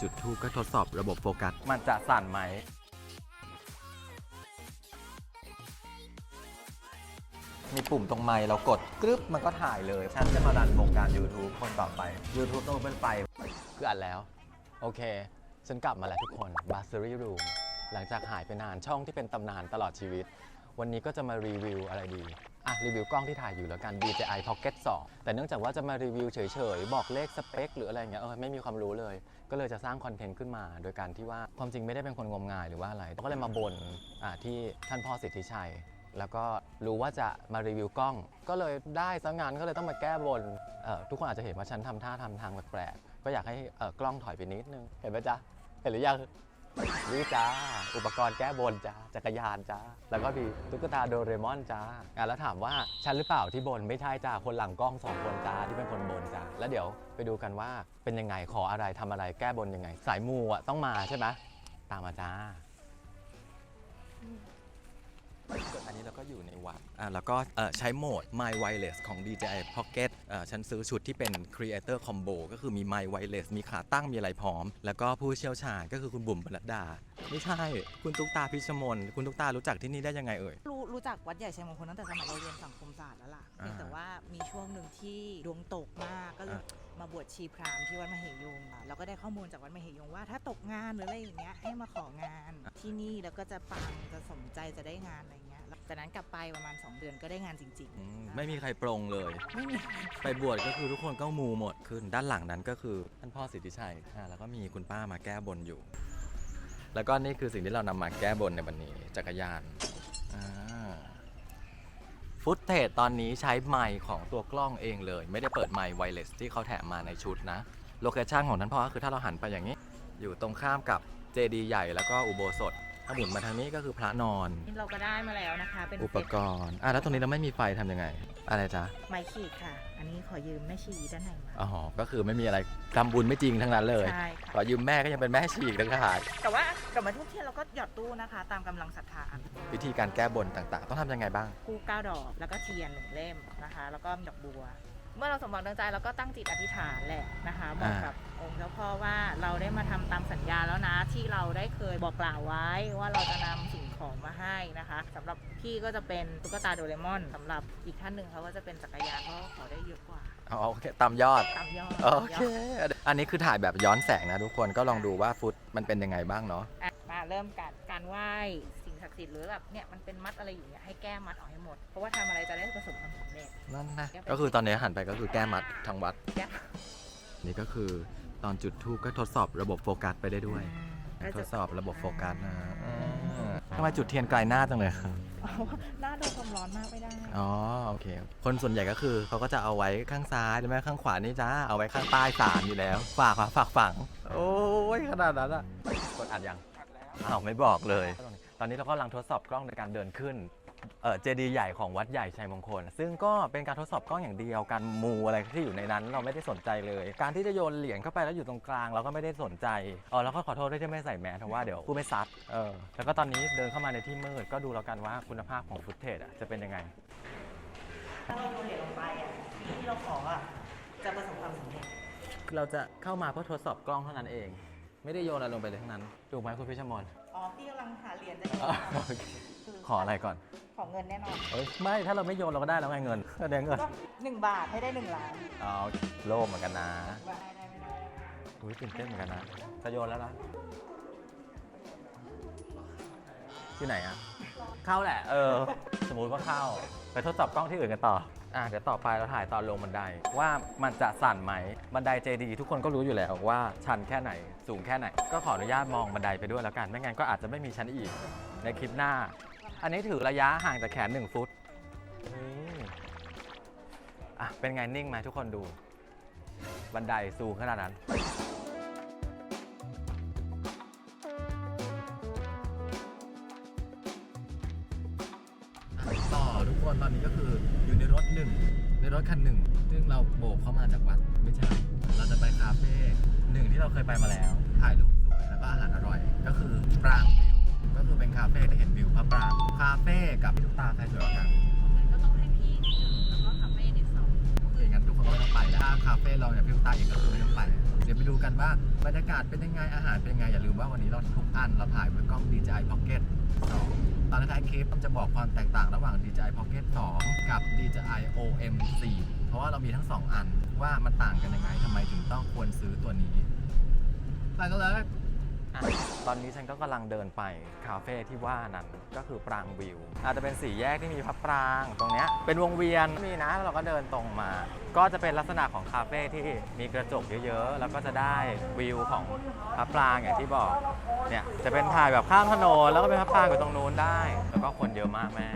จุดทูปก็ทดสอบระบบโฟกัส มันจะสั่นไหม มีปุ่มตรงไมค์เรากดกรึ๊บมันก็ถ่ายเลย ฉันจะมาดันวงการ YouTube คนต่อไป YouTube ต้องเป็นไฟคืออัดแล้ว โอเค ฉันกลับมาแล้วทุกคน b a s s e r y Room หลังจากหายไปนานช่องที่เป็นตำนานตลอดชีวิต วันนี้ก็จะมารีวิวอะไรดีอะ รีวิวกล้องที่ถ่ายอยู่แล้วกัน DJI Pocket 2 แต่เนื่องจากว่าจะมารีวิวเฉยๆ บอกเลขสเปค หรืออะไรอย่างเงี้ยเออไม่มีความรู้เลย ก็เลยจะสร้างคอนเทนต์ขึ้นมา โดยการที่ว่าความจริงไม่ได้เป็นคนงมงายหรือว่าอะไรก็เลยมาบ่นอะที่ท่านพ่อสิทธิชัย แล้วก็รู้ว่าจะมารีวิวกล้อง ก็เลยได้ซะงานก็เลยต้องมาแก้บนเอ่อทุกคนอาจจะเห็นว่าฉันทำท่าทำทางแปลกๆก็อยากให้เอ่อกล้องถอยไปนิดนึงเห็นไหมจ๊ะเห็นหรือยัง นี่จ้า อุปกรณ์แก้บนจ้า จักรยานจ้า แล้วก็มีตุ๊กตาโดเรมอนจ้าอะแล้วถามว่าฉันหรือเปล่าที่บน ไม่ใช่จ้า คนหลังกล้องสองคนจ้าที่เป็นคนบนจ้า แล้วเดี๋ยวไปดูกันว่าเป็นยังไง ขออะไรทำอะไร แก้บนยังไง สายมูอะต้องมาใช่ไหมตามมาจ้า อันนี้เราก็อยู่ในวัดอ่าแล้วก็เอ่อใช้โหมด My Wireless ของ DJI Pocket เอ่อฉันซื้อชุดที่เป็น Creator Combo ก็คือมี My Wireless มีขาตั้งมีอะไรพร้อม แล้วก็ผู้เชี่ยวชาญก็คือคุณบุ๋มบรรดา ไม่ใช่ คุณตุ๊กตาพิชมน คุณตุ๊กตารู้จักที่นี่ได้ยังไงเอ่ย รู้รู้จักวัดใหญ่ชัยมงคลตั้งแต่สมัยเราเรียนสังคมศาสตร์แล้วล่ะอ่าเพียงแต่ว่ามีช่วงหนึ่งที่ดวงตกมากก็เลยอ่ มาบวชชีพราหมณ์ที่วัดมเหยงอะเราก็ได้ข้อมูลจากวัดมเหยงว่าถ้าตกงานหรืออะไรอย่างเงี้ยให้มาของานที่นี่แล้วก็จะปังจะสมใจจะได้งานอะไรเงี้ยแล้วจากนั้นกลับไปประมาณ 2 เดือนก็ได้งานจริง อืมๆ ไม่มีใครปรงเลย ไม่มี ไปบวชก็คือทุกคนก็มูหมดขึ้น ด้านหลังนั้นก็คือท่านพ่อสิทธิชัยอ่าแล้วก็มีคุณป้ามาแก้บนอยู่ แล้วก็นี่คือสิ่งที่เรานำมาแก้บนในวันนี้ จักรยานอ่า ฟุตเทจตอนนี้ใช้ไมค์ของตัวกล้องเองเลย ไม่ได้เปิดไมค์ไวเลสที่เขาแถมมาในชุดนะ โลเคชั่นของท่านพ่อก็คือถ้าเราหันไปอย่างนี้ อยู่ตรงข้ามกับเจดีย์ใหญ่แล้วก็อุโบสถ ถ้าหมุนมาทางนี้ก็คือพระนอน นี่เราก็ได้มาแล้วนะคะ เป็นอุปกรณ์อะแล้วตรงนี้เราไม่มีไฟทำยังไง อะไรจ๊ะ ไม้ขีดค่ะ อันนี้ขอยืมแม่ชีด้านในมา อ๋อ ก็คือไม่มีอะไรทำบุญไม่จริงทั้งนั้นเลยใช่ขค่ะอยืมแม่ก็ยังเป็นแม่ชีอีกต่างหากแต่ว่ากลับมาทุกเที่ยวเราก็หยอดตู้นะคะ ตามกำลังศรัทธาวิธีการแก้บนต่างๆ ต้องทำยังไงบ้าง คู่เก้าดอกแล้วก็เทียนหนึ่งเล่มนะคะ แล้วก็ดอกบัว เมื่อเราสมหวังดังใจเราก็ตั้งจิตอธิษฐานแหละนะคะบอกกับองค์เจ้าพ่อว่าเราได้มาทำตามสัญญาแล้วนะที่เราได้เคยบอกกล่าวไว้ว่าเราจะนำสิ่งของมาให้นะคะสำหรับพี่ก็จะเป็นตุ๊กตาโดเรมอนสำหรับอีกท่านหนึ่งเขาก็จะเป็นจักรยานเพราะว่าขอได้เยอะกว่าเอาโอเคตามยอดตามยอดโอตามยเคอดอันนี้คือถ่ายแบบย้อนแสงนะทุกคนก็ลองดูว่าฟุตมันเป็นยังไงบ้างเนาะอะมาเริ่มการการไหว้สิ่ง ศักดิ์สิทธิ์หรือแบบเนี่ยมันเป็นมัดอะไรอยู่เนี่ยให้แก้มัดออกให้หมด เพราะว่าทำอะไรจะได้ประสบความสำเร็จ นั่นนะก็คือตอนนี้หันไปก็คือแก้มัดทางวัด แก้นี่ก็คือตอนจุดทูปก็ทดสอบระบบโฟกัสไปได้ด้วยก็ทจะดสอบระบบโฟกัสนะอ่าทำไมจุดเทียนไกลหน้าจังเลยครับอ๋อหน้าโดนความร้อนมากไม่ได้ อ๋อโอเค คนส่วนใหญ่ก็คือเขาก็จะเอาไว้ข้างซ้ายหรือไม่ข้างขวานี่จ้าเอาไว้ข้างใต้ศาลอยู่แล้ว ฝากฝากฝากฝัง โอ้ยขนาดนั้นอะกดอัดยังอ้าวไม่บอกเลย ตอนนี้เราก็กำลังทดสอบกล้องในการเดินขึ้นเออเจดีย์ใหญ่ของวัดใหญ่ชัยมงคล ซึ่งก็เป็นการทดสอบกล้องอย่างเดียวการมูอะไรที่อยู่ในนั้น เราไม่ได้สนใจเลย การที่จะโยนเหรียญเข้าไปแล้วอยู่ตรงกลาง เราก็ไม่ได้สนใจอ๋อแล้วก็ขอโทษด้วยที่ไม่ใส่แมสเพราะว่าเดี๋ยวพูดไม่ซัดเออแล้วก็ตอนนี้เดินเข้ามาในที่มืดก็ดูแล้วกันว่าคุณภาพของฟุตเทจอะจะเป็นยังไงถ้าเราโยนเหรียญลงไปอะสิ่งที่เราขออะจะประสบความสำเร็จเราจะเข้ามาเพื่อทดสอบกล้องเท่านั้นเอง ไม่ได้โยนอะไรลงไปเลยทั้งนั้น ถูกไหมคุณพิชมนอ๋อพี่กำลังหาเหรียญจะโยนอะโอเคขออะไรก่อน ขอเงินแน่นอนเอ้ยไม่ถ้าเราไม่โยนเราก็ได้แล้วไงเงินก็ได้เงินก็หนึ่งบาทให้ได้หนึ่งล้านอ๋อโลภเหมือนกันนะว่าได้ได้ไม่ได้อุ้ยตื่นเต้นเหมือนกันนะจะโยนแล้วนะที่ไหนอะเข้าแหละ เออ สมมุติว่าเข้าไปทดสอบกล้องที่อื่นกันต่อ อะเดี๋ยวต่อไปเราถ่ายตอนลงบันไดว่ามันจะสั่นไหมบันไดเจดีทุกคนก็รู้อยู่แล้วว่าชันแค่ไหนสูงแค่ไหน ก็ขออนุญาตมองบันไดไปด้วยแล้วกัน ไม่งั้นก็อาจจะไม่มีชั้นอีกในคลิปหน้า อันนี้ถือระยะห่างจากแขน 1 ฟุตนี่อะเป็นไงนิ่งไหมทุกคนดู บันไดสูงขนาดนั้น คนตอนนี้ก็คืออยู่ในรถหนึ่งในรถคันหนึ่งซึ่งเราโบกเข้ามาจากวัดไม่ใช่ เราจะไปคาเฟ่หนึ่งที่เราเคยไปมาแล้ว ถ่ายรูปสวยแล้วก็อาหารอร่อย ก็คือปรางวิวก็คือเป็นคาเฟ่ที่เห็นวิวพระปรางคาเฟ่กับพี่ตุ๊กตาใครสวยกว่ากันงั้นก็ต้องให้พี่ที่หนึ่งแล้วก็คาเฟ่ที่สองโอเคงั้นทุกคนก็ไม่ต้องไปแล้วถ้าคาเฟ่เราเนี่ยพิวตาอีกก็คือไม่ต้องไปเดี๋ยวไปดูกันว่าบรรยากาศเป็นยังไงอาหารเป็นยังไงอย่าลืมว่าวันนี้เราทุกอันเราถ่ายด้วยกล้อง DJI Pocket 2 ตอนท้ายคลิปจะบอกความแตกต่างระหว่าง DJI Pocket 2 กับ DJI OM 4เพราะว่าเรามีทั้งสองอันว่ามันต่างกันยังไงทำไมถึงต้องควรซื้อตัวนี้ไปกันเลย ตอนนี้ฉันก็กำลังเดินไปคาเฟ่ที่ว่านั้นก็คือปรางวิว อาจจะเป็นสี่แยกที่มีพระปรางตรงเนี้ยเป็นวงเวียนมีนะแล้วเราก็เดินตรงมา ก็จะเป็นลักษณะของคาเฟ่ที่มีกระจกเยอะๆ แล้วก็จะได้วิวของพระปรางอย่างที่บอกเนี่ยจะเป็นถ่ายแบบข้ามถนนแล้วก็เป็นพระปรางอยู่ตรงนู้นได้ แล้วก็คนเยอะมากแม่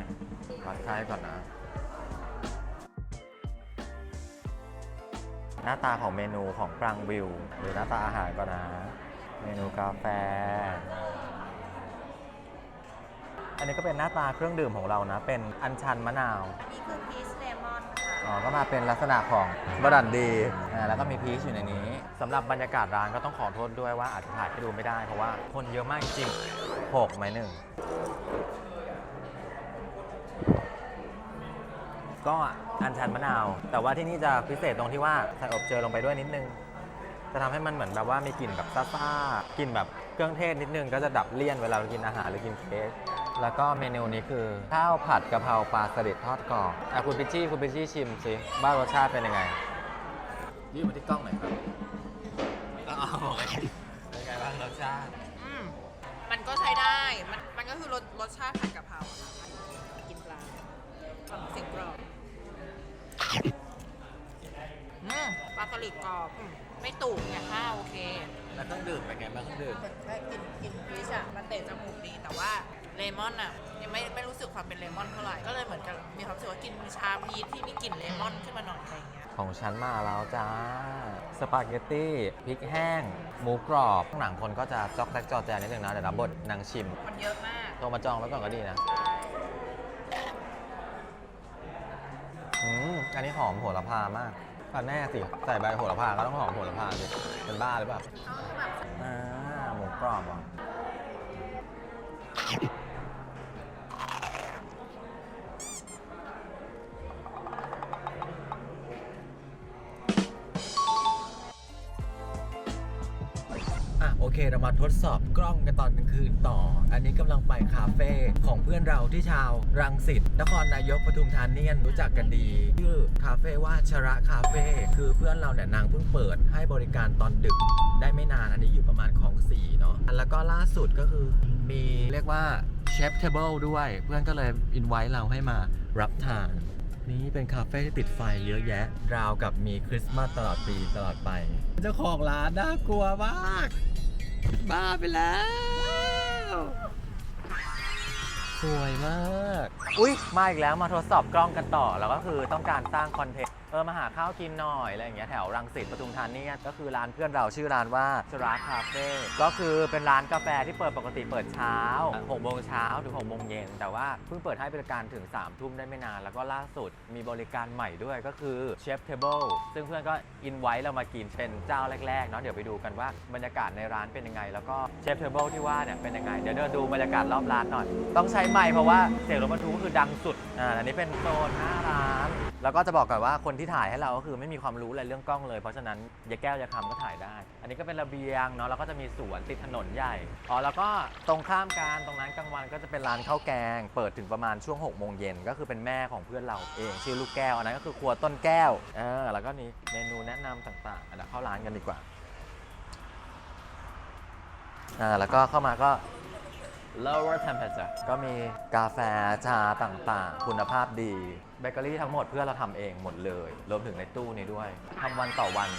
วัดใช้ก่อนนะ หน้าตาของเมนูของปรางวิวหรือหน้าตาอาหารก่อนนะ เมนูกาแฟ อันนี้ก็เป็นหน้าตาเครื่องดื่มของเรานะ เป็นอัญชันมะนาวนี่คือพีชเลมอนค่ะอ๋อ ก็มาเป็นลักษณะของบรันดีอ่าแล้วก็มีพีชอยู่ในนี้สำหรับบรรยากาศร้านก็ต้องขอโทษด้วยว่าอาจจะถ่ายให้ดูไม่ได้ เพราะว่าคนเยอะมากจริงๆหกไหมหนึ่ง ก็อัญชันมะนาว แต่ว่าที่นี่จะพิเศษตรงที่ว่าใส่อบเจอลงไปด้วยนิดนึง จะทำให้มันเหมือนแบบว่ามีกลิ่นแบบซ่าๆกลิ่นแบบเครื่องเทศนิดนึงก็จะดับเลี่ยนเวลาเรากินอาหารหรือกินเค้กแล้วก็เมนูนี้คือข้าวผัดกะเพราปลาสลิดทอดกรอบอะคุณพิชชี่คุณพิชชี่ชิมสิว่ารสชาติเป็นยังไงยื่นมาที่กล้องหน่อยครับอ๋อโอเคเป็นไงบ้างรสชาติอืมมันก็ใช้ได้ มันมันก็คือรสรสชาติผัดกะเพราอะค่ะกินปลาฟังเสียงกรอบอืมปลาสลิดกรอบอืม ไม่ตุ่มไงข้าวโอเค แล้วเครื่องดื่มเป็นไงบ้างเครื่องดื่ม แค่กินกินพีชอะมันเตะจมูกดีแต่ว่าเลมอนอะยังไม่ไม่รู้สึกความเป็นเลมอนเท่าไหร่ก็เลยเหมือนกับมีความรู้สึกว่ากินชาพีชที่มีกลิ่นเลมอนขึ้นมาหน่อยอะไรอย่างเงี้ยของฉันมาแล้วจ้า สปาเกตตี้พริกแห้ง หมูกรอบข้างหลังคนก็จะจอกแซกจอแจนิดนึงนะ เดี๋ยวรับบทนางชิมมันเยอะมากโทรมาจองไว้ก่อนก็ดีนะอืมอันนี้หอมโหระพามาก ก็แน่สิ ใส่ใบโหระพาก็ต้องหอมโหระพาสิเป็นบ้าหรือเปล่าอ่าหมูกรอบอะ เคเรามาทดสอบกล้องกันตอนกลางคืนต่อ อันนี้กำลังไปคาเฟ่ของเพื่อนเราที่ชาวรังสิตนครนายกปทุมธานีรู้จักกันดีชื่อคาเฟ่ว่าชระคาเฟ่คือเพื่อนเราเนี่ยนางเพิ่งเปิดให้บริการตอนดึกได้ไม่นานอันนี้อยู่ประมาณของสี่เนาะแล้วก็ล่าสุดก็คือมีเรียกว่าเชฟเทเบิลด้วย เพื่อนก็เลยอินไว้เราให้มารับทานนี่เป็นคาเฟ่ที่ติดไฟเยอะแยะ ราวกับมีคริสต์มาสตลอดปีตลอดไป เจ้าของร้านน่ากลัวมาก บ้าไปแล้ว สวยมาก อุ๊ย มาอีกแล้วมาทดสอบกล้องกันต่อ แล้วก็คือต้องการสร้างคอนเทนต์เออมาหาข้าวกินหน่อยอะไรอย่างเงี้ยแถวรังสิตปทุมธานีก็คือร้านเพื่อนเราชื่อร้านว่าชราคาเฟ่ก็คือเป็นร้านกาแฟที่เปิดปกติเปิดเช้า6โมงเช้าถึง6โมงเย็นแต่ว่าเพิ่งเปิดให้บริการถึง3ทุ่มได้ไม่นาน แล้วก็ล่าสุดมีบริการใหม่ด้วยก็คือเชฟเทเบิลซึ่งเพื่อนก็อินไว้เรามากินเป็นเจ้าแรกๆเนาะเดี๋ยวไปดูกันว่าบรรยากาศในร้านเป็นยังไง แล้วก็เชฟเทเบิลที่ว่าเนี่ยเป็นยังไงเดี๋ยวเดินดูบรรยากาศรอบร้านหน่อย ต้องใช้ไมค์เพราะว่าเสียงรถบรรทุกก็คือดังสุดอ่าอันนี้เป็นโซนหน้าร้าน แล้วก็จะบอกก่อนว่าคนที่ถ่ายให้เราก็คือไม่มีความรู้อะไรเรื่องกล้องเลย เพราะฉะนั้นยาแก้วยาคำก็ถ่ายได้ อันนี้ก็เป็นระเบียงเนาะแล้วก็จะมีสวนติดถนนใหญ่อ๋อแล้วก็ตรงข้ามกันตรงนั้นกลางวันก็จะเป็นร้านข้าวแกง เปิดถึงประมาณช่วง6กโมงเย็นก็คือเป็นแม่ของเพื่อนเราเองชื่อลูกแก้วอันนั้นก็คือครัวต้นแก้วเออแล้วก็นี่เมนูแนะนำต่างๆเดี๋ยวเข้าร้านกันดีกว่าอ่าแล้วก็เข้ามาก็ lower temperature ก็มีกาแฟชาต่างๆ คุณภาพดี เบเกอรี่ทั้งหมดเพื่อเราทำเองหมดเลย รวมถึงในตู้นี้ด้วยทำวันต่อวัน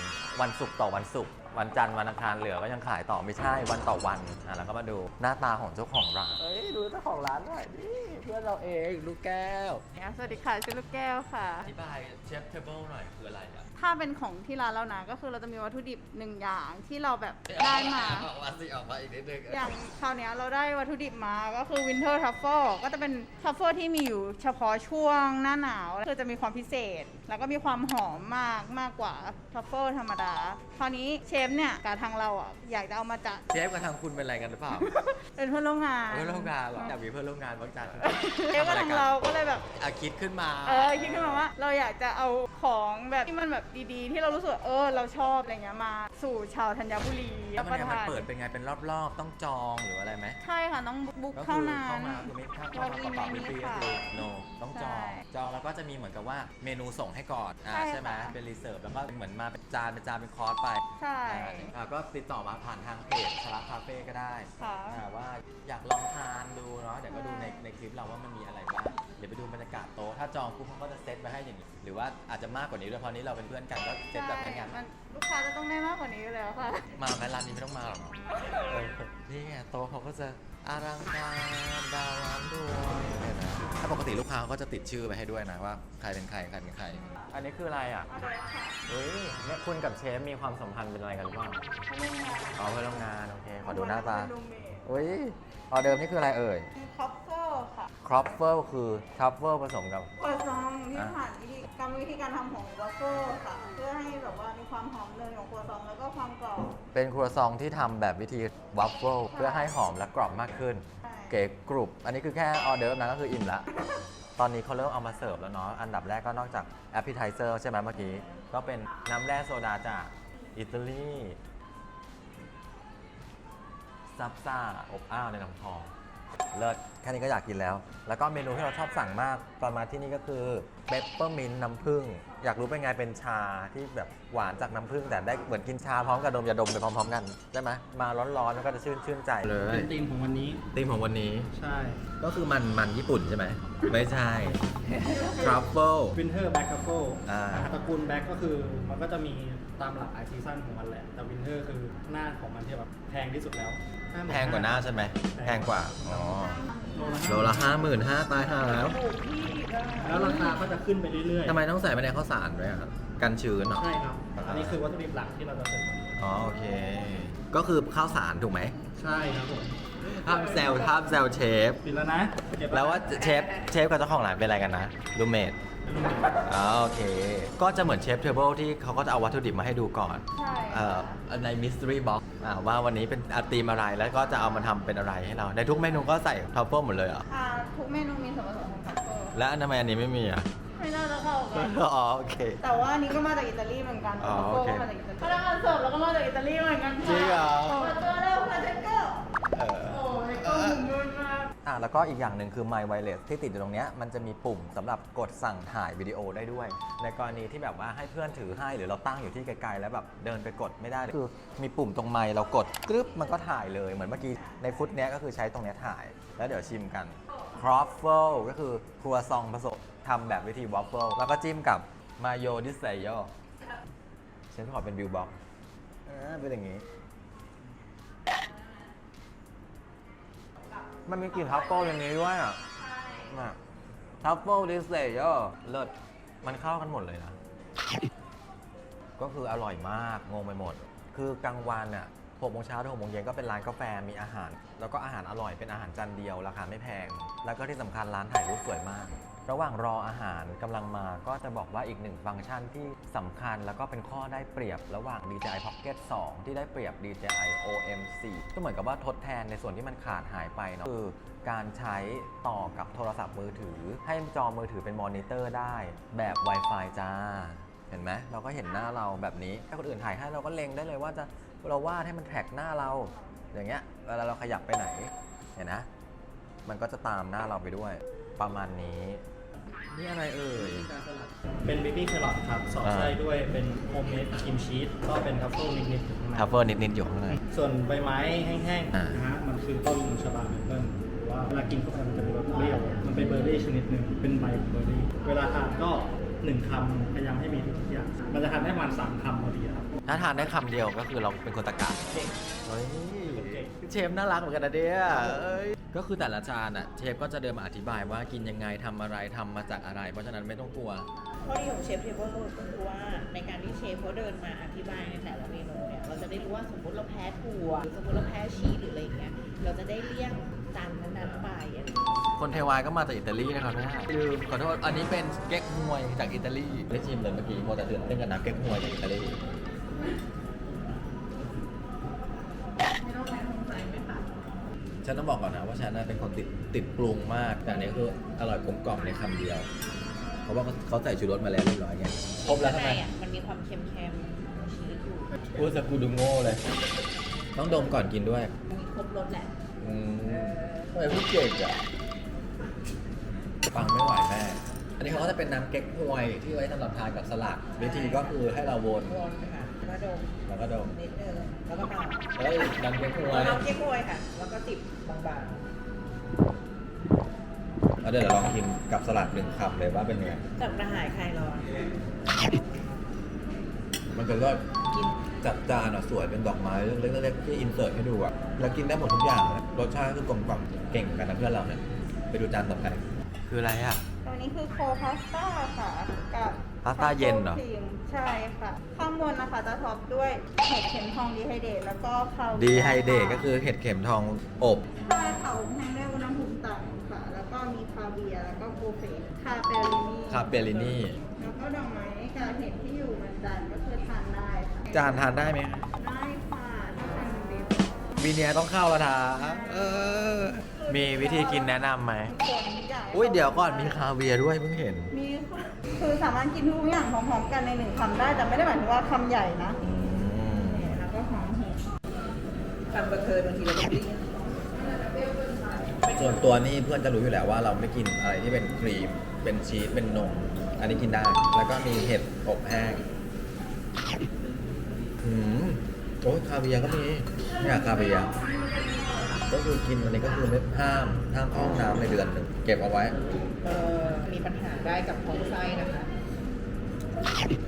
วันศุกร์ต่อวันศุกร์ วันจันทร์วันอังคารเหลือก็ยังขายต่อไม่ใช่วันต่อวันอะแล้วก็มาดูหน้าตาของเจ้าของร้าน เอ้ยดูเจ้าของร้านหน่อยนี่เพื่อนเราเองลูกแก้วสวัสดีค่ะชื่อลูกแก้วค่ะ อธิบายเชฟเทเบิลหน่อยคืออะไรอะถ้าเป็นของที่ร้านเรานะก็คือเราจะมีวัตถุดิบหนึ่งอย่างที่เราแบบได้มา ออกมาสิออกมาอีกนิดนึงอย่างคราวเนี้ยเราได้วัตถุดิบมาก็คือ winter truffle ก็จะเป็น truffle ที่มีอยู่เฉพาะช่วงหน้าหนาวคือจะมีความพิเศษ แล้วก็มีความหอมมากมากกว่า truffle ธรรมดา คราวนี้เชฟฟเนี่ยกับทางเราอะอยากจะเอามาจัด เชฟกับทางคุณเป็นอะไรกันหรือเปล่า เป็นเพื่อนร่วมงานเพื่อนร่วมงานเหรออยากมีเพื่อนร่วมงานบ้างจังเชฟกับทางเราก็เลยแบบอะคิดขึ้นมา เออคิดขึ้นมาว่า เราอยากจะเอาของแบบที่มันแบบดีๆ ที่เรารู้สึกว่าเออเราชอบอะไรเงี้ยมา สู่ชาวธัญบุรีแล้วมันประเนี่ยมันทานเปิดเป็นไงเป็นรอบๆ ต้องจองหรืออะไรไหมใช่ค่ะต้องบุ๊กก็เท่าคือนั้นเข้ามาคือไม่ ถ้าเข้ามาเปล่าๆไม่ฟรีก็คือ no ต้องจอง ใช่จองแล้วก็จะมีเหมือนกับว่าเมนูส่งให้ก่อนอ่าใช่ใช่ไหมค่ะ เป็นรีเซิร์ฟแล้วก็เหมือนมาเป็นจานเป็นจานเป็นคอร์สไปใช่ อ่าอ่าก็ติดต่อมาผ่านทางเพจชลาคาเฟ่ก็ได้ค่ะอ่าว่าอยากลองทานดูเนาะเดี๋ยวก็ดูในในคลิปเราว่ามันมีอะไรบ้างเดี๋ยวไปดูบรรยากาศโต๊ะถ้าจองปุ๊บเขาก็จะเซตไว้ให้อย่างนี้หรือว่าอาจจะมากกว่านี้ด้วยเพราะนี้เราเป็นเพื่อนกันก็เซตแบบนี้ไงมันลูกค้าจะต้องได้มากกว่านี้อยู่แล้วค่ะ มาไหมร้านนี้ไม่ต้องมาหรอกเนาะเออนี่ไงโต๊ะเขาก็จะ อลังการดาวร้านด้วยเห็นไหมถ้าปกติลูกค้าเขาก็จะติดชื่อไปให้ด้วยนะว่าใครเป็นใครใครเป็นใคร อันนี้คืออะไรอะเฮ้ยเนี่ยคุณกับเชฟมีความสัมพันธ์เป็นอะไรกันหรือเปล่าอ๋อเพื่อนร่วมงาน โอเค ขอดูหน้าตาเฮ้ยออเดิมนี่คืออะไรเอ่ยคอปเปอร์ค่ะครอปเฟิลคือทรัฟเฟิลผสมกับครัวซองที่อะผ่านวิธีกรรมวิธีการทำของวัฟเฟิลค่ะ เพื่อให้แบบว่ามีความหอมเนยของครัวซองแล้วก็ความกรอบ เป็นครัวซองที่ทำแบบวิธีวัฟเฟิลเพื่อให้หอมและกรอบมากขึ้นใช่เก๋กรุบ อันนี้คือแค่ออเดิร์ฟนะก็คืออิ่มละ ตอนนี้เขาเริ่มเอามาเสิร์ฟแล้วเนาะ อันดับแรกก็นอกจากแอปเปิลไทเซอร์ใช่ไหมเมื่อกี้ ก็เป็นน้ำแร่โซดาจากอิตาลีซับซ่าอบอ้าวในน้ำทอง เลิศแค่นี้ก็อยากกินแล้ว แล้วก็เมนูที่เราชอบสั่งมากตอนมาที่นี่ก็คือเปปเปอร์มินต์น้ำผึ้ง อยากรู้เป็นไงเป็นชาที่แบบหวานจากน้ำผึ้งแต่ได้เหมือนกินชาพร้อมกับดมยาดมไปพร้อมๆกันได้ไหมมาร้อนๆแล้วก็จะชื่นชื่นใจเลยเป็นธีมของวันนี้ ธีมของวันนี้ ใช่ ก็คือมันมันญี่ปุ่นใช่ไหมไม่ใช่ truffle Winter Black Truffle อ่า ตระกูลแบ็กก็คือมันก็จะมีตามหลักหลายซีซั่นของมันแหละ แต่ Winter คือหน้าของมันที่แบบแพงที่สุดแล้วแพงกว่าหน้าใช่ไหมแพงกว่าอ๋อโลละโลละห้าหมื่นห้าตายห่าแล้ว แล้วราคาก็จะขึ้นไปเรื่อยๆทำไมต้องใส่ไปในข้าวสารด้วยอะครับกันชื้นเหรอ ใช่ครับ อันนี้คือวัตถุดิบหลักที่เราจะเสิร์ฟอ๋อโอเค ก็คือข้าวสารถูกไหมใช่ครับผมห้ามแซวห้ามแซวเชฟ ปิดแล้วนะเก็บแล้วว่าเชฟเชฟกับเจ้าของร้านเป็นอะไรกันนะรูเมดอ๋อโอเค ก็จะเหมือนเชฟเทเบิลที่เขาก็จะเอาวัตถุดิบมาให้ดูก่อน ใช่เอ่อใน mystery box อ่าว่าวันนี้เป็นอาตีมอะไรแล้วก็จะเอามาทำเป็นอะไรให้เรา ในทุกเมนูก็ใส่ทัฟเฟิลหมดเลยเหรออ่าทุกเมนูมีส่วนผสมของคอปเปอร์ แล้วทำไมอันนี้ไม่มีอะไม่น่าจะเข้ากัน อ๋อโอเค แต่ว่าอันนี้ก็มาจากอิตาลีเหมือนกันอ๋อคอปโอเปอร์เค ก็มาจากอิตาลีพนักงานเสิร์ฟแล้วก็มาจากอิตาลีเหมือนกันค่ะจริงเหรอเปิดตัวเร็วค่ะเชฟเกอร์เออ โอ้ยก็หุ่นยนต์มากอะแล้วก็อีกอย่างหนึ่งคือ My Wireless ที่ติดอยู่ตรงเนี้ยมันจะมีปุ่มสำหรับกดสั่งถ่ายวิดีโอได้ด้วย ในกรณีที่แบบว่าให้เพื่อนถือให้หรือเราตั้งอยู่ที่ไกลๆแล้วแบบเดินไปกดไม่ได้คือมีปุ่มตรงไมค์เรากดกรึ๊บมันก็ถ่ายเลยเหมือนเมื่อกี้ในฟุตเนี้ยก็คือใช้ตรงเนี้ยถ่าย แล้วเดี๋ยวชิมกัน c r o f f l e ก็คือครัวซองผสมทำแบบวิธีวอฟเฟิลแล้วก็จิ้มกับมาโยดิเซโยฉันขอเป็นบิวบ็อกเป็นอย่างนี้ มันมีกลิ่นทัฟเฟิลอย่างนี้ด้วยอะน่ะทัฟเฟิลดิสเลเยอร์เลิศมันเข้ากันหมดเลยนะ ก็คืออร่อยมาก งงไปหมด คือกลางวันอะ หกโมงเช้าถึงหกโมงเย็นก็เป็นร้านกาแฟมีอาหาร แล้วก็อาหารอร่อยเป็นอาหารจานเดียวราคาไม่แพง แล้วก็ที่สำคัญร้านถ่ายรูปสวยมาก ระหว่างรออาหารกำลังมาก็จะบอกว่าอีกหนึ่งฟังก์ชันที่สำคัญแล้วก็เป็นข้อได้เปรียบระหว่าง DJI Pocket 2 ที่ได้เปรียบ DJI OM 4ก็เหมือนกับว่าทดแทนในส่วนที่มันขาดหายไปเนาะคือการใช้ต่อกับโทรศัพท์มือถือ ให้จอมือถือเป็นมอนิเตอร์ได้ แบบ Wi-Fi จ้า เห็นไหมเราก็เห็นหน้าเราแบบนี้ ถ้าคนอื่นถ่ายให้เราก็เล็งได้เลยว่าจะ เราวาดให้มันแท็กหน้าเรา อย่างเงี้ย เวลาเราขยับไปไหน เห็นนะ มันก็จะตามหน้าเราไปด้วย ประมาณนี้ นี่อะไรเอ่ยการสลัดเป็นเบบี้แครอทครับสอดอ่าไส้ด้วยเป็นโฮมเมดครีมชีสก็เป็นทัฟเฟิลนิดๆอยู่ข้างในทัฟเฟิลนิด ๆ อยู่ข้างใน ส่วนใบไม้แห้งอ่า ๆนะฮะมันคือต้นชบาเมเปิลหรือว่าเวลากินเข้าไปมันจะมีรสเปรี้ยว มันเป็นเบอร์รี่ชนิดหนึ่งเป็นใบเบอร์รี่ เวลาทานก็หนึ่งคำพยายามให้มีทุกอย่าง มันจะทานได้ประมาณสามคำพอดีครับ ถ้าทานได้คำเดียวก็คือเราเป็นคนตะกะเก่ง เฮ้ยเก่ง เชฟน่ารักเหมือนกันนะเนี่ยเอ้ยก็คือแต่ละจานอะเชฟก็จะเดินมาอธิบายว่ากินยังไงทำอะไรทำมาจากอะไร เพราะฉะนั้นไม่ต้องกลัว ข้อดีของเชฟเทเบิลก็คือว่าในการที่เชฟเขาเดินมาอธิบายในแต่ละเมนูเนี่ยเราจะได้รู้ว่าสมมติเราแพ้ถั่วหรือสมมติเราแพ้ชีสหรืออะไรอย่างเงี้ยเราจะได้เลี่ยงจานนั้นๆไปอะไรอย่างเงี้ยคนเทวายก็มาจากอิตาลีนะครับเนี่ยลืมขอโทษอันนี้เป็นเก๊กฮวยจากอิตาลีได้ชิมเลยเมื่อกี้โมแต่ตื่นเต้นกับน้ำเก๊กฮวยจากอิตาลี ฉันต้องบอกก่อนนะว่าฉันเป็นคนติดติดปรุงมาก แต่อันนี้คืออร่อยกลมกล่อมในคำเดียว เพราะว่าเขาใส่ชูรสมาแล้วเรียบร้อยไงครบแล้วทำไมในอะมันมีความเค็มๆของชีสอยู่พูดสกูดูโง่เลย ต้องดมก่อนกินด้วยมีครบรสแหละ อืมทำไมพูดเก่งอะฟังไม่ไหวแม่อันนี้เขาก็จะเป็นน้ำเก๊กฮวยที่ไว้สำหรับทานกับสลัดวิธีก็คือให้เราวนวนค่ะ แล้วดมแล้วก็ดมนิดนึงแล้วก็เป่าเฮ้ยน้ำเก๊กฮวยเราเก๊กฮวยค่ะ แล้วก็จิบบางแล้วเดี๋ยวเราลองกินกับสลัดหนึ่งคำเลยว่าเป็นไงๆกับกระหายคลายร้อนมันจะก็กินจัดจานอะสวยเป็นดอกไม้เล็กๆที่อินเสิร์ตให้ดูอะแล้วกินได้หมดทุกอย่างเลยรสชาติคือกลมกล่อมเก่งกันนะเพื่อนเราเนี่ยไปดูจานต่อไปคืออะไรอะ ตัวนี้คือโคพาสต้าค่ะ กับ พาสต้าเย็นเหรอครีมใช่ค่ะ ข้างบนนะคะจะท็อปด้วยเห็ดเข็มทองดีไฮเดตแล้วก็คาเวียร์ดีไฮเดตก็คือเห็ดเข็มทองอบ ใช่ค่ะอบแห้งด้วยอุณหภูมิต่ำค่ะ แล้วก็มีคาเวียร์แล้วก็โกเฟสคาเปรินีคาเปรินี่แล้วก็ดอกไม้กับเห็ดที่อยู่บนจานก็คือทานได้ค่ะจานทานได้ไหมได้ค่ะถ้าเป็นเบฟวีเนียต้องเข้าแล้วนะเออ มีวิธีกินแนะนำไหมคนใหญ่อุ้ยเดี๋ยวก่อนมีคาเวียร์ด้วยเพิ่งเห็น มีค่ะคือสามารถกินทุกอย่างพร้อมๆกันในหนึ่งคำได้ แต่ไม่ได้หมายถึงว่าคำใหญ่นะอืมนี่แล้วก็หอมเห็ดฟังกระเทยบางทีเราก็ไม่ได้ส่วนตัวนี่เพื่อนจะรู้อยู่แล้วว่าเราไม่กินอะไรที่เป็นครีม เป็นชีส เป็นนม อันนี้กินได้ แล้วก็มีเห็ดอบแห้งอืมโอ้ยคาเวียร์ก็มีเนี่ยคาเวียร์ ก็คือกินวันนี้ก็คือไม่ห้ามห้ามเข้าห้องน้ำในเดือนหนึ่งเก็บเอาไว้ เอ่อมีปัญหาได้กับท้องไส้นะคะ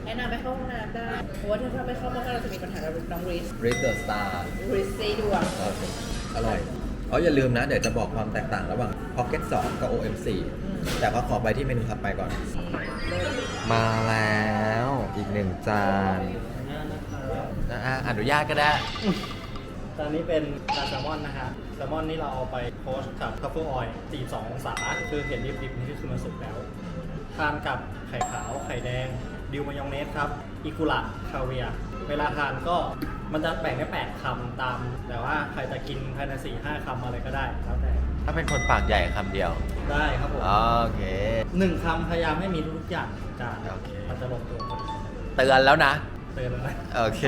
แนะนำไปเข้าห้องน้ำได้เพราะว่าถ้าไม่เข้าห้องน้ำเราจะมีปัญหากับน้องริส r i d the Star ริสซีดวงอร่อยอ๋ออย่าลืมนะ เดี๋ยวจะบอกความแตกต่างระหว่าง Pocket 2 กับ OM4 แต่ก็ขอไปที่เมนูถัดไปก่อน มาแล้วอีกหนึ่งจานอะอนุญาตก็ได้ ตอนนี้เป็นปลาแซลมอนนะฮะ แซลมอนนี่เราเอาไปโพสต์กับทัฟเฟิลออยล์42องศา คือเห็นดิบๆนี่คือมันสุกแล้ว ทานกับไข่ขาว ไข่แดง ดิวมายองเนสครับ อิกุระคาเวียร์เวลาทานก็มันจะแบ่งได้8คำตาม แต่ว่าใครจะกินภายใน4-5คำอะไรก็ได้แล้วแต่ ถ้าเป็นคนปากใหญ่คำเดียว ได้ครับผมโอเค หนึ่งคำพยายามให้มีทุกๆอย่างจานโอเค มันจะลงตัวพอดีเตือนแล้วนะ เตือนแล้วนะ โอเค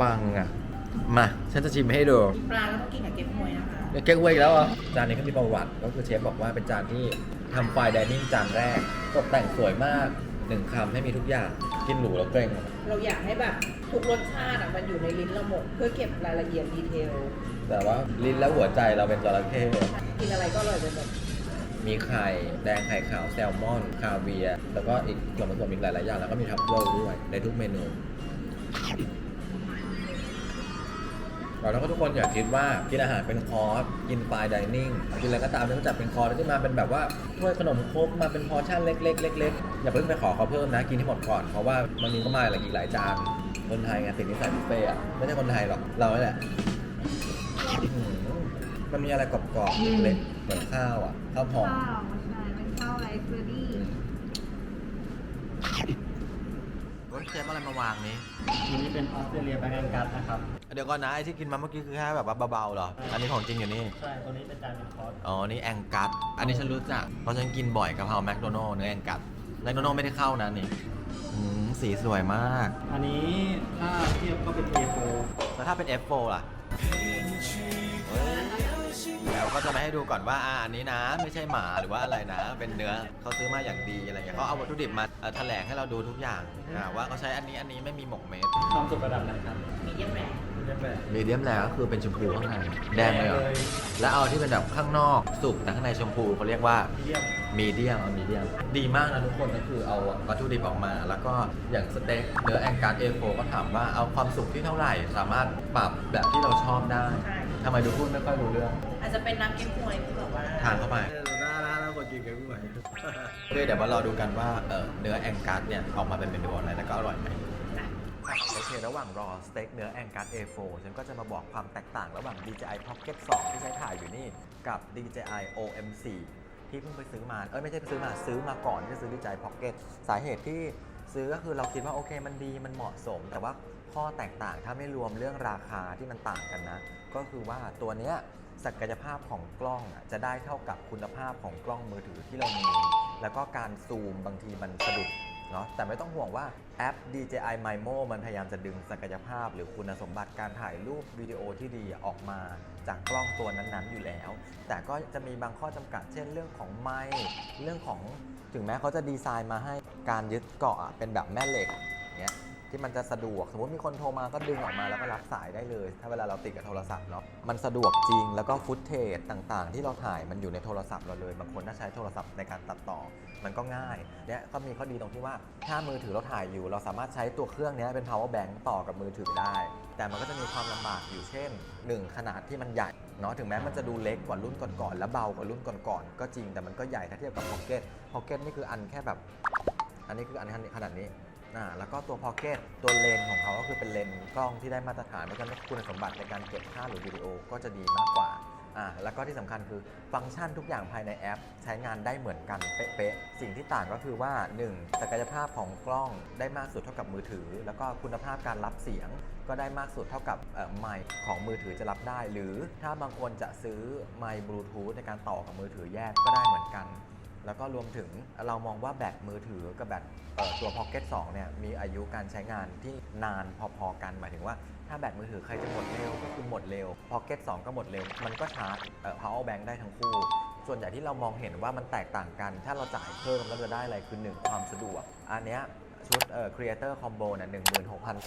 ปังอะ มา ฉันจะชิมให้ดู ปลาเราต้องกินกับเก๊กฮวยนะคะ เก๊กเวยอีกแล้วเหรอจานนี้ก็มีประวัติก็คือเชฟบอกว่าเป็นจานที่ทำไฟน์ไดนิ่งจานแรก ตกแต่งสวยมากหนึ่งคำให้มีทุกอย่าง กินหรูแล้วเกรงเราอยากให้แบบทุกรสชาติอะมันอยู่ในลิ้นเราหมดเพื่อเก็บรายละเอียดดีเทล แต่ว่าลิ้นและหัวใจเราเป็นจระเข้กินอะไรก็อร่อยไปหมดมีไข่แดงไข่ขาวแซลมอน คาเวียร์แล้วก็อีกส่วนผสมอีกหลายๆอย่างแล้วก็มีทัฟเฟิลด้วยในทุกเมนู แล้วก็ทุกคนอย่าคิดว่ากินอาหารเป็นคอร์สกินไฟน์ไดนิ่งกินอะไรก็ตามที่มันจัดเป็นคอร์สแล้วที่มาเป็นแบบว่าถ้วยขนมครกมาเป็นพอร์ชั่นเล็กๆเล็กๆอย่าเพิ่งไปขอเขาเพิ่มนะกินให้หมดก่อนเพราะว่ามันมีก็มาอะไรอีกหลายจานคนไทยไงสิ่งที่ใส่บุฟเฟ่อะไม่ใช่คนไทยหรอกเราแหละมันมีอะไรกรอบๆเล็กเหมือนข้าวอะข้าวพองข้าวใช่เป็นข้าวไรซ์เบอร์รี่ โอ้ยเชฟอะไรมาวางนี้ ทีนี้เป็นออสเตรเลียแบงก์กัสนะครับ เดี๋ยวก่อนนะไอ้ที่กินมาเมื่อกี้คือแค่แบบว่าเบาๆเหรอ อันนี้ของจริงอยู่นี่ ใช่ ตัวนี้เป็นจานเป็นคอร์สอ๋อ นี่แองกัสอันนี้ฉันรู้จัก เพราะฉันกินบ่อยกะเพราแมคโดนัลล์เนื้อแองกัสแมคโดนัลล์ไม่ได้เข้านะนี่อืมสีสวยมาก อันนี้ถ้าเทียบก็เป็น A4 แล้วถ้าเป็น F4 ล่ะ เดี๋ยวก็จะมาให้ดูก่อนว่าอ่าอันนี้นะ ไม่ใช่หมาหรือว่าอะไรนะ เป็นเนื้อเขาซื้อมาอย่างดีอะไรเงี้ยเขาเอาวัตถุดิบมาเอ่อแถลงให้เราดูทุกอย่างอ่าว่าเขาใช้อันนี้อันนี้ไม่มีหมกเม็ดความสุกระดับไหนครับมีเยี่ยมแหวนเรียบร้อยมีเดียมแล้วก็คือเป็นชมพูข้างในแดงเลยเหรอแล้วเอาที่เป็นแบบข้างนอกสุกแต่ข้างในชมพูเขาเรียกว่า เยี่ยม มีเดียมมีเดียมดีมากนะทุกคนก็คือเอาวัตถุดิบออกมา แล้วก็อย่างสเต็กเนื้อแองการเอโฟก็ถามว่าเอาความสุกที่เท่าไหร่ สามารถปรับแบบที่เราชอบได้ ใช่ ทำไมดูพูดไม่ค่อยรู้เรื่องอาจจะเป็นน้ำเก๊กฮวยที่แบบว่าทานเข้าไป น่ารักน่าคนกินกันด้วยเดี๋ยวมารอดูกันว่าเออเนื้อแองการเนี่ยออกมาเป็นเมนูอะไรแล้วก็อร่อยไหมโอเค ระหว่างรอสเต็กเนื้อแองกัส A4 ฉันก็จะมาบอกความแตกต่างระหว่าง DJI Pocket 2 ที่ใช้ถ่ายอยู่นี่ กับ DJI OM4 ที่เพิ่งไปซื้อมา เอ้ยไม่ใช่ไปซื้อมาซื้อมาก่อนที่จะซื้อ DJI Pocket สาเหตุที่ซื้อก็คือเราคิดว่าโอเคมันดีมันเหมาะสม แต่ว่า ข้อแตกต่างถ้าไม่รวมเรื่องราคาที่มันต่างกันนะ ก็คือว่าตัวเนี้ยศักยภาพของกล้องอะจะได้เท่ากับคุณภาพของกล้องมือถือที่เรามี แล้วก็การซูมบางทีมันสะดุดเนาะแต่ไม่ต้องห่วงว่าแอป DJI Mimo มันพยายามจะดึงศักยภาพ หรือคุณสมบัติการถ่ายรูปวิดีโอที่ดีออกมาจากกล้องตัวนั้นๆอยู่แล้ว แต่ก็จะมีบางข้อจำกัด เช่นเรื่องของไมค์เรื่องของถึงแม้เขาจะดีไซน์มาให้การยึดเกาะอะเป็นแบบแม่เหล็กเนี้ย ที่มันจะสะดวก สมมติมีคนโทรมาก็ดึงออกมาแล้วก็รับสายได้เลย ถ้าเวลาเราติดกับโทรศัพท์เนาะมันสะดวกจริงแล้วก็ฟุตเทจต่างๆ ที่เราถ่ายมันอยู่ในโทรศัพท์เราเลย บางคนถ้าใช้โทรศัพท์ในการตัดต่อ มันก็ง่ายเนี่ยก็มีข้อดีตรงที่ว่าถ้ามือถือเราถ่ายอยู่ เราสามารถใช้ตัวเครื่องนี้เป็น power bank ต่อกับมือถือได้ แต่มันก็จะมีความลำบากอยู่เช่น 1 ขนาดที่มันใหญ่เนาะถึงแม้มันจะดูเล็กกว่ารุ่นก่อนๆและเบากว่ารุ่นก่อนๆก็จริงแต่มันก็ใหญ่ถ้าเทียบกับ pocket pocket นี่คืออันแค่แบบ อันนี้คืออันขนาดนี้ อ่าแล้วก็ตัว Pocket ตัวเลนส์ของเขาก็คือเป็นเลนส์กล้องที่ได้มาตรฐานเพราะฉะนั้นคุณสมบัติในการเก็บภาพหรือวิดีโอก็จะดีมากกว่าอ่าแล้วก็ที่สำคัญคือฟังก์ชันทุกอย่างภายในแอป ใช้งานได้เหมือนกันเป๊ะๆสิ่งที่ต่างก็คือว่า 1. ศักยภาพของกล้องได้มากสุดเท่ากับมือถือ แล้วก็คุณภาพการรับเสียงก็ได้มากสุดเท่ากับไมค์ของมือถือจะรับได้ หรือถ้าบางคนจะซื้อไมค์บลูทูธในการต่อกับมือถือแยกก็ได้เหมือนกัน แล้วก็รวมถึงเรามองว่าแบตมือถือกับแบตเอ่อตัว Pocket 2เนี่ยมีอายุการใช้งานที่นานพอๆกัน หมายถึงว่าถ้าแบตมือถือใครจะหมดเร็วก็คือหมดเร็ว Pocket 2 ก็หมดเร็ว มันก็ชาร์จ power bank ได้ทั้งคู่ ส่วนใหญ่ที่เรามองเห็นว่ามันแตกต่างกัน ถ้าเราจ่ายเพิ่มแล้วจะได้อะไรคือ 1 ความสะดวก อันเนี้ยชุดเอ่อ Creator Combo เนี่ย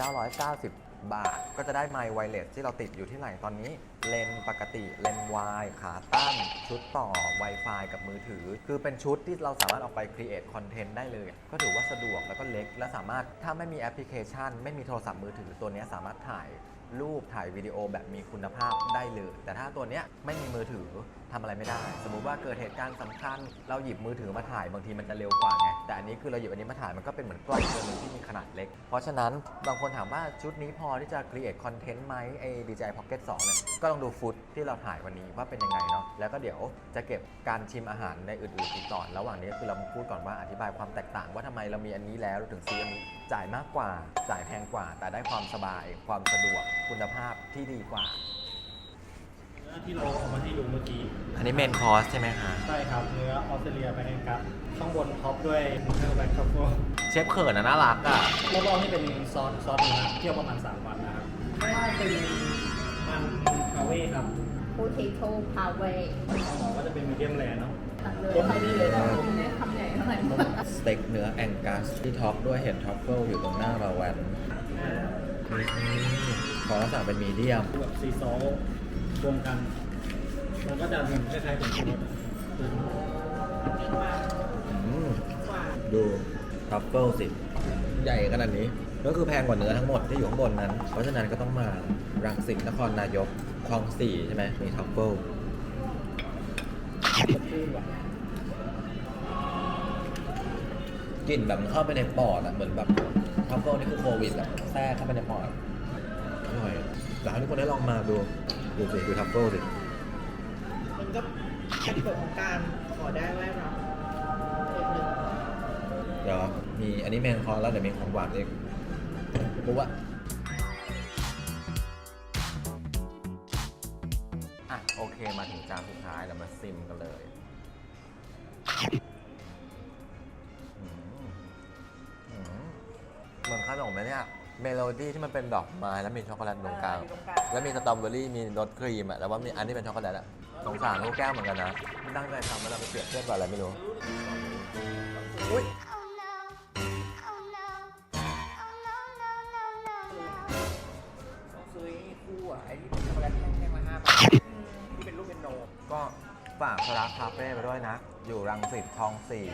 16,990บาท ก็จะได้ไมค์ไวเลสที่เราติดอยู่ที่ไหนตอนนี้ เลนส์ปกติเลนส์วายขาตั้ง ชุดต่อ Wi-Fi กับมือถือ คือเป็นชุดที่เราสามารถเอาไป create content ได้เลย ก็ถือว่าสะดวกแล้วก็เล็ก และสามารถถ้าไม่มีแอปพลิเคชัน ไม่มีโทรศัพท์มือถือตัวนี้สามารถถ่ายรูปถ่ายวิดีโอแบบมีคุณภาพได้เลย แต่ถ้าตัวเนี้ยไม่มีมือถือทำอะไรไม่ได้ สมมุติว่าเกิดเหตุการณ์สำคัญ เราหยิบมือถือมาถ่ายบางทีมันจะเร็วกว่าไง แต่อันนี้คือเราหยิบอันนี้มาถ่ายมันก็เป็นเหมือนกล้องตัวนึงที่มีขนาดเล็ก เพราะฉะนั้นบางคนถามว่าชุดนี้พอที่จะ create content ไหมไอ้ DJI Pocket 2เนี่ยก็ลองดูฟุตที่เราถ่ายวันนี้ว่าเป็นยังไงเนาะแล้วก็เดี๋ยวจะเก็บการชิมอาหารในอื่นๆอีกก่อนระหว่างนี้คือเราพูดก่อนว่าอธิบายความแตกต่าง ว่าทำไมเรามีอันนี้แล้วเราถึงซื้ออันนี้จ่ายมากกว่า จ่ายแพงกว่า แต่ได้ความสบายความสะดวกคุณภาพที่ดีกว่าเนื้อที่เราเอามาให้ดูเมื่อกี้ อันนี้เมนคอร์สใช่ไหมคะใช่ครับเนื้อออสเตรเลียแบงกัสข้างบนท็อปด้วยเนื้อแบงคัฟเฟิลเชฟเขินนะน่ารักอะรอบๆนี่เป็นซอสซอสเนื้อเที่ยวประมาณ3วันนะครับข้างล่างเป็นมัน คาเว่ครับ potato pave ของหมอก็จะเป็นมีเดียมแรเนาะตัดเลยใครดีเลยนะคำใหญ่เท่าไหร่สเต็กเนื้อแองกัสที่ท็อปด้วยเห็ดทรัฟเฟิลอยู่ตรงหน้าเราแวนขอสั่งเป็นมีเดียมแบบซีซอสรวมกันมันก็จะเหมือนคล้ายๆของชูรสดูทรัฟเฟิลสิ ใหญ่ขนาดนี้ ก็คือแพงกว่าเนื้อทั้งหมดที่อยู่ข้างบนนั้น เพราะฉะนั้นก็ต้องมารังสิตนครนายกคลองสี่ใช่ไหมมีทรัฟเฟิลชื่นว่ะกลิ่นแบบมันเข้าไปในปอดอะเหมือนแบบทรัฟเฟิลนี่คือโควิดอะแทรกเข้าไปในปอดอร่อยอยากให้ทุกคนได้ลองมาดูดูสิดูทรัฟเฟิลสิมันก็เป็นผลของการขอได้ไหว้รับเอกหนึ่งเดี๋ยวมีอันนี้เมนคอร์สแล้วเดี๋ยวมีของหวานอีก ปุ๊บอะอะโอเคมาถึงจานสุดท้ายเรามาซิมกันเลยอืมอืมเหมือนขนมไหมเนี่ย เมโลดี้ที่มันเป็นดอกไม้แล้วมีช็อกโกแลตตรงกลางอยู่ตรงกลาง แล้วมีสตรอเบอรี่มีรสครีมอะแต่ว่ามีอันที่เป็นช็อกโกแลตอะสงสารลูกแก้วเหมือนกันนะไม่ตั้งใจทำแล้วเราไปเปรียบเทียบกับอะไรไม่รู้อุ้ย ฝากพรักคาเฟ่ไปด้วยนะ อยู่รังสิตคลองสี่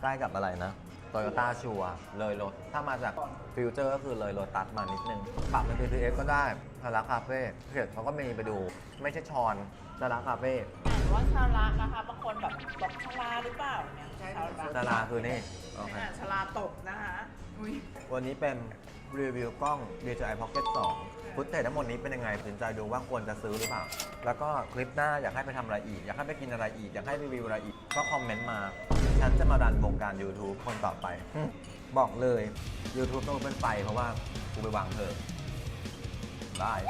ใกล้กับอะไรนะโตโยต้าชัวเลยรถ ถ้ามาจากฟิวเจอร์ก็คือเลยรถตัดมานิดนึงปรับเป็น PPF ก็ได้พรักคาเฟ่เพจเขาก็มีไปดู ไม่ใช่ชอนพรักคาเฟ่อ่านว่าชาละนะคะบางคนแบบบอกชลาหรือเปล่าเนี่ยใช่ชาละดาราคือนี่โอเคอ่านชลาตกนะคะอุ้ยวันนี้เป็น รีวิวกล้อง DJI Pocket 2 ฟุตเทจทั้งหมดนี้เป็นยังไงตัดสินใจดูว่าควรจะซื้อหรือเปล่า แล้วก็คลิปหน้าอยากให้ไปทำอะไรอีก อยากให้ไปกินอะไรอีก อยากให้รีวิวอะไรอีก ก็คอมเมนต์มา ฉันจะมาดันวงการ YouTube คนต่อไป บอกเลย YouTube ต้องเป็นไฟเพราะว่ากูไปวางเธอบาย